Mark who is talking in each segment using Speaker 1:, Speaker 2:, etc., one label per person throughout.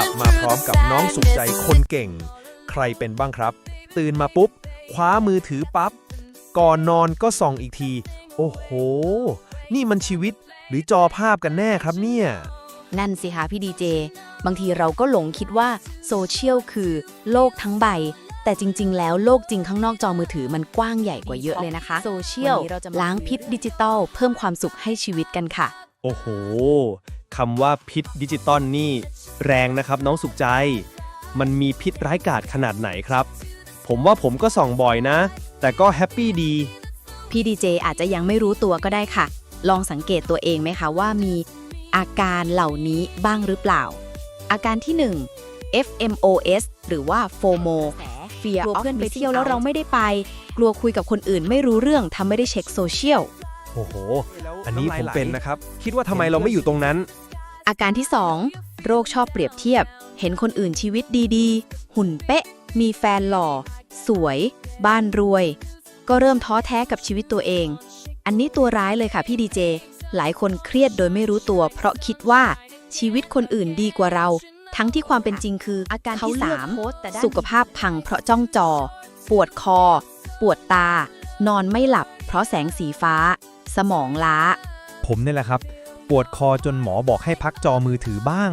Speaker 1: มกับน้องสุขใจคนเก่ง ใครเป็นบ้างครับ ตื่นมาปุ๊บ คว้ามือถือปั๊บ ก่อนนอนก็ส่องอีกที โอ้โห นี่มันชีวิตหรือจอภาพกันแน่ครับเนี่ย
Speaker 2: นั่นสิคะพี่ดีเจ บางทีเราก็หลงคิดว่าโซเชียลคือโลกทั้งใบ แต่จริง ๆ แล้วโลกจริงข้างนอกจอมือถือมันกว้างใหญ่กว่าเยอะเลยนะคะโซเชียล
Speaker 3: วันนี้เราจะมา
Speaker 2: ล้างพิษดิจิตอลเพิ่มความสุขให้ชีวิตกันค่ะ
Speaker 1: โอ้โห คำว่าพิษดิจิตอลนี่ แรงนะครับน้องสุขใจ มันมีพิษร้ายกาจขนาดไหนครับ ผมว่าผมก็ส่องบ่อยนะ แต่ก็แฮปปี้ดี
Speaker 2: พี่ดีเจอาจจะยังไม่รู้ตัวก็ได้ค่ะ ลองสังเกตตัวเองไหมคะว่ามีอาการเหล่านี้บ้างหรือเปล่า อาการที่ 1 FMOS หรือว่า FOMO Fear กลัว
Speaker 3: of
Speaker 2: เพื่อนไป
Speaker 3: missing
Speaker 2: เที่ยวแล้ว
Speaker 3: out
Speaker 2: เราไม่ได้ไป กลัวคุยกับคนอื่นไม่รู้เรื่องทำไม่ได้เช็คโซเชียล
Speaker 1: โอ้โห อันนี้ผมเป็นนะครับ คิดว่าทำไมเราไม่อยู่ตรงนั้น
Speaker 2: อาการที่ 2 โรคชอบเปรียบเทียบ เห็นคนอื่นชีวิตดีๆ หุ่นเป๊ะ มีแฟนหล่อ สวย บ้านรวย ก็เริ่มท้อแท้กับชีวิตตัวเอง อันนี้ตัวร้ายเลยค่ะพี่ดีเจ หลายคนเครียดโดยไม่รู้ตัว เพราะคิดว่าชีวิตคนอื่นดีกว่าเรา ทั้งที่ความเป็นจริงคืออาการที่3สุขภาพพังเพราะจ้องจอ ปวดคอ ปวดตา นอนไม่หลับ เพราะแสงสีฟ้า สมองล้า
Speaker 1: ผมนี่แหละครับ ปวดคอจนหมอบอกให้พักจอมือถือบ้าง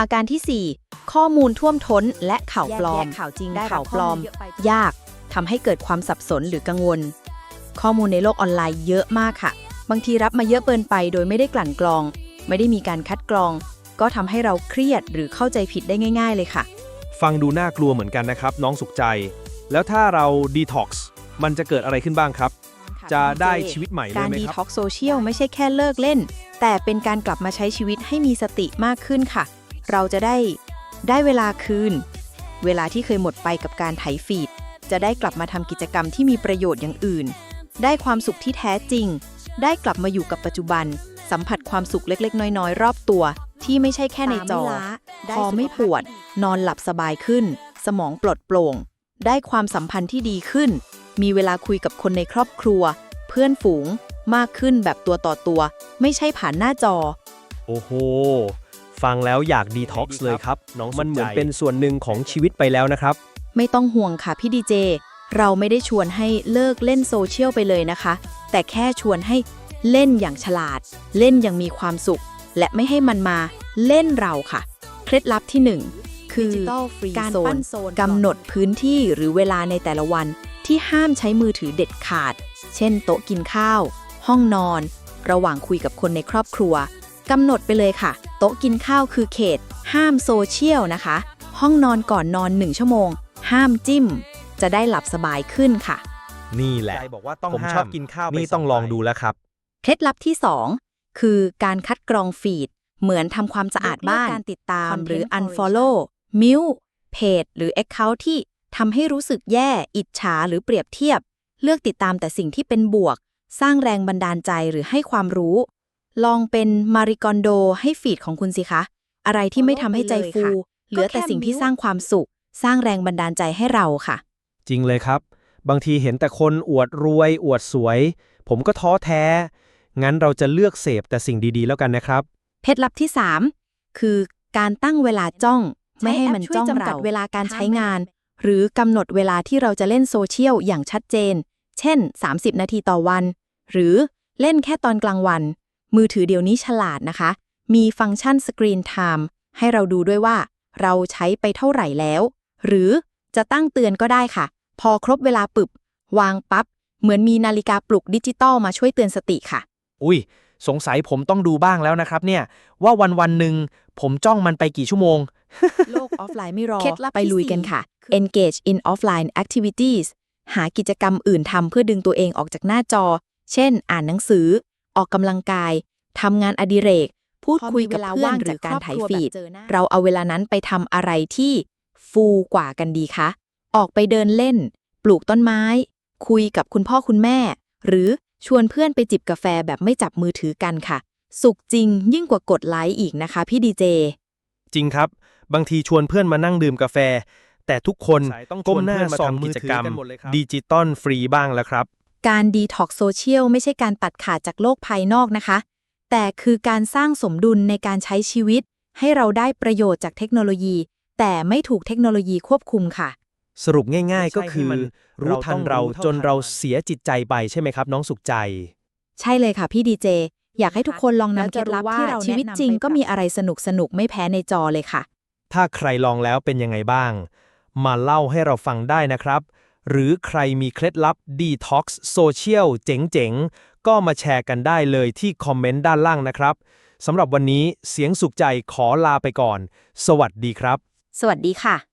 Speaker 2: อาการที่ 4 ข้อมูลท่วมท้นและข่าวปลอม
Speaker 3: แยกแยะข่าวจริงได้
Speaker 2: ข่าว
Speaker 3: รับ
Speaker 2: ปลอม
Speaker 3: ข้อมูลเยอะไป
Speaker 2: ยากทำให้เกิดความสับสนหรือกังวล ข้อมูลในโลกออนไลน์เยอะมากค่ะ บางทีรับมาเยอะเกินไปโดยไม่ได้กลั่นกรอง ไม่ได้มีการคัดกรอง ก็ทำให้เราเครียดหรือเข้าใจผิดได้ง่าย ๆ เลยค่ะ
Speaker 1: ฟังดูน่ากลัวเหมือนกันนะครับ น้องสุขใจ แล้วถ้าเราดีท็อกซ์มันจะเกิดอะไรขึ้นบ้างครับ จะได้ชีวิตใหม่เลย
Speaker 2: การ
Speaker 1: ไหม
Speaker 2: ดี
Speaker 1: ครับ
Speaker 2: ท็อกโซเชียลไม่ใช่แค่เลิกเล่น แต่เป็นการกลับมาใช้ชีวิตให้มีสติมากขึ้นค่ะ เราจะได้ได้เวลาคืน เวลาที่เคยหมดไปกับการไถฟีด จะได้กลับมาทำกิจกรรมที่มีประโยชน์อย่างอื่น ได้ความสุขที่แท้จริง ได้กลับมาอยู่กับปัจจุบัน สัมผัสความสุขเล็ก ๆ น้อยๆ รอบตัว ที่ไม่ใช่แค่ในจอ
Speaker 3: ตาไม่ล้าได้
Speaker 2: คอไม่
Speaker 3: สุขภาพ
Speaker 2: ปวด นอนหลับสบายขึ้น สมองปลดโปร่ง ได้ความสัมพันธ์ที่ดีขึ้น มีเวลาคุยกับคนในครอบครัว เพื่อนฝูง มากขึ้นแบบตัวต่อตัว ไม่ใช่ผ่านหน้าจอ
Speaker 1: โอ้โห ฟังแล้วอยากดีท็อกซ์เลยครับ น้องมันเหมือนเป็นส่วนหนึ่งของชีวิตไปแล้วนะครับ
Speaker 2: ไม่ต้องห่วงค่ะพี่ดีเจ เราไม่ได้ชวนให้เลิกเล่นโซเชียลไปเลยนะคะ แต่แค่ชวนให้เล่นอย่างฉลาด เล่นอย่างมีความสุข และไม่ให้มันมาเล่นเราค่ะ เคล็ดลับที่หนึ่งคือ
Speaker 3: Digital free
Speaker 2: การ
Speaker 3: zone
Speaker 2: ปั้นโซนกำหนดพื้นที่หรือเวลาในแต่ละวัน ที่ห้ามใช้มือถือเด็ดขาด เช่น โต๊ะกินข้าว ห้องนอน ระหว่างคุยกับคนในครอบครัวกำหนดไปเลยค่ะ โต๊ะกินข้าวคือเขต ห้ามโซเชียลนะคะ ห้องนอนก่อนนอนหนึ่งชั่วโมง ห้ามจิ้ม จะได้หลับสบายขึ้นค่ะ
Speaker 1: นี่แหละ
Speaker 4: บอกว่าต้อง
Speaker 1: ผม
Speaker 4: ห้าม
Speaker 1: ชอบกินข้าว
Speaker 4: นี่
Speaker 1: นี่
Speaker 4: ต้
Speaker 1: ต้
Speaker 4: อ
Speaker 1: องง
Speaker 4: ล
Speaker 1: ล
Speaker 4: อ
Speaker 1: องง
Speaker 4: ดู
Speaker 1: ดู
Speaker 4: แล้
Speaker 1: แล้ววครับ
Speaker 2: เคล็ดลับที่ 2 คือการคัดกรองฟีด เหมือนทำความสะอาดบ้าน
Speaker 3: การติดตาม
Speaker 2: หรือ
Speaker 3: Content
Speaker 2: unfollow มิวเพจหรือ Account ที่ ทำให้รู้สึกแย่ อิจฉาหรือเปรียบเทียบ เลือกติดตามแต่สิ่งที่เป็นบวก สร้างแรงบันดาลใจหรือให้ความรู้ ลองเป็นมาริกอนโดให้ฟีดของคุณสิคะ อะไรที่ไม่ทำให้ใจฟู
Speaker 3: Follow ไปเลยค่ะ
Speaker 2: เหลือแต่สิ่งที่สร้างความสุข สร้างแรงบันดาลใจให้เราค่ะ
Speaker 1: จริงเลยครับ บางทีเห็นแต่คนอวดรวย อวดสวย ผมก็ท้อแท้ งั้นเราจะเลือกเสพแต่สิ่งดีๆ แล้วกันนะครับ
Speaker 2: เคล็ดลับที่ 3 คือการตั้งเวลาจ้อง
Speaker 3: ใช้
Speaker 2: ไม่ให้มัน
Speaker 3: แอปช่วย
Speaker 2: จ้อง
Speaker 3: จำกัด
Speaker 2: เราเวลาการใช้
Speaker 3: ห้ามไม่
Speaker 2: งาน หรือกำหนดเวลาที่เราจะเล่นโซเชียลอย่างชัดเจน เช่น 30 นาทีต่อวัน หรือเล่นแค่ตอนกลางวัน มือถือเดี๋ยวนี้ฉลาดนะคะ มีฟังก์ชันสกรีนไทม์ให้เราดูด้วยว่า เราใช้ไปเท่าไหร่แล้ว หรือจะตั้งเตือนก็ได้ค่ะ พอครบเวลาปึบ วางปับ๊บ เหมือนมีนาฬิกาปลุกดิจิตอลมาช่วยเตือนสติค่ะ
Speaker 4: อุ้ย สงสัยผมต้องดูบ้างแล้วนะครับเนี่ย ว่าวันวันๆหนึ่งผมจ้องมันไปกี่ชั่วโมง
Speaker 2: โลกออฟไลน์ไม่รอ
Speaker 3: เคล็ดลับที่
Speaker 2: ไปลุยกันค่ะ
Speaker 3: สี่คือ
Speaker 2: engage in offline activities หากิจกรรมอื่นทำเพื่อดึงตัวเองออกจากหน้าจอ เช่น อ่านหนังสือ ออกกำลังกายทำงานอดิเรก พูดคุยกับเพื่อนหรือการถ่ายฟีด เราเอาเวลานั้นไปทำอะไรที่ฟูกว่ากันดีคะ ออกไปเดินเล่น ปลูกต้นไม้ คุยกับคุณพ่อคุณแม่ หรือชวนเพื่อนไปจิบกาแฟแบบไม่จับมือถือกันค่ะ สุขจริงยิ่งกว่ากดไลค์อีกนะคะพี่ดีเจ
Speaker 1: จริงครับ บางทีชวนเพื่อนมานั่งดื่มกาแฟ แต่ทุกคน
Speaker 4: สายต้องช
Speaker 1: ก้
Speaker 4: ว
Speaker 1: ม
Speaker 4: น
Speaker 1: หน้า
Speaker 4: เพื่อนมา
Speaker 1: ส่อง
Speaker 4: ทำมื
Speaker 1: กิ
Speaker 4: อ
Speaker 1: จ
Speaker 4: ถือก
Speaker 1: รรม
Speaker 4: กันหมดเลยครับ
Speaker 1: ดิจิตอลฟรีบ้างแล้วครับ
Speaker 2: การดีท็อกโซเชียลไม่ใช่การตัดขาดจากโลกภายนอกนะคะ แต่คือการสร้างสมดุลในการใช้ชีวิต ให้เราได้ประโยชน์จากเทคโนโลยี แต่ไม่ถูกเทคโนโลยีควบคุมค่ะ
Speaker 1: สรุปง่าย ๆก็คือ
Speaker 4: ไม่ใช่ให้มัน
Speaker 1: รู้ทันเรา
Speaker 4: เราต้องรู้เท่า
Speaker 1: จนเรา
Speaker 4: ทันมัน
Speaker 1: เสียจิตใจไปใช่ไหมครับ น้องสุขใจ
Speaker 2: ใช่เลยค่ะพี่ดีเจอยากให้ทุกคนลอง
Speaker 3: แล้ว
Speaker 2: นำเคล็ดลับ
Speaker 3: จะรู้ว่า
Speaker 2: ที่เรา
Speaker 3: ชี
Speaker 2: ชี
Speaker 3: วิ
Speaker 2: วิ
Speaker 3: ต
Speaker 2: ต
Speaker 3: จ
Speaker 2: จ
Speaker 3: ริ
Speaker 2: ริ
Speaker 3: ง
Speaker 2: ง
Speaker 3: ก็
Speaker 2: ก็
Speaker 3: มี
Speaker 2: มีอะไรสนุกสนุกๆไม่แพ้ในจอเลยค่ะ
Speaker 1: ถ้าใครลองแล้วเป็นยังไงบ้าง มาเล่าให้เราฟังได้นะครับ หรือใครมีเคล็ดลับ Detox Social เจ๋งๆ ก็มาแชร์กันได้เลยที่คอมเมนต์ด้านล่างนะครับสำหรับวันนี้เสียงสุขใจขอลาไปก่อน สวัสดีครับ
Speaker 2: สวัสดีค่ะ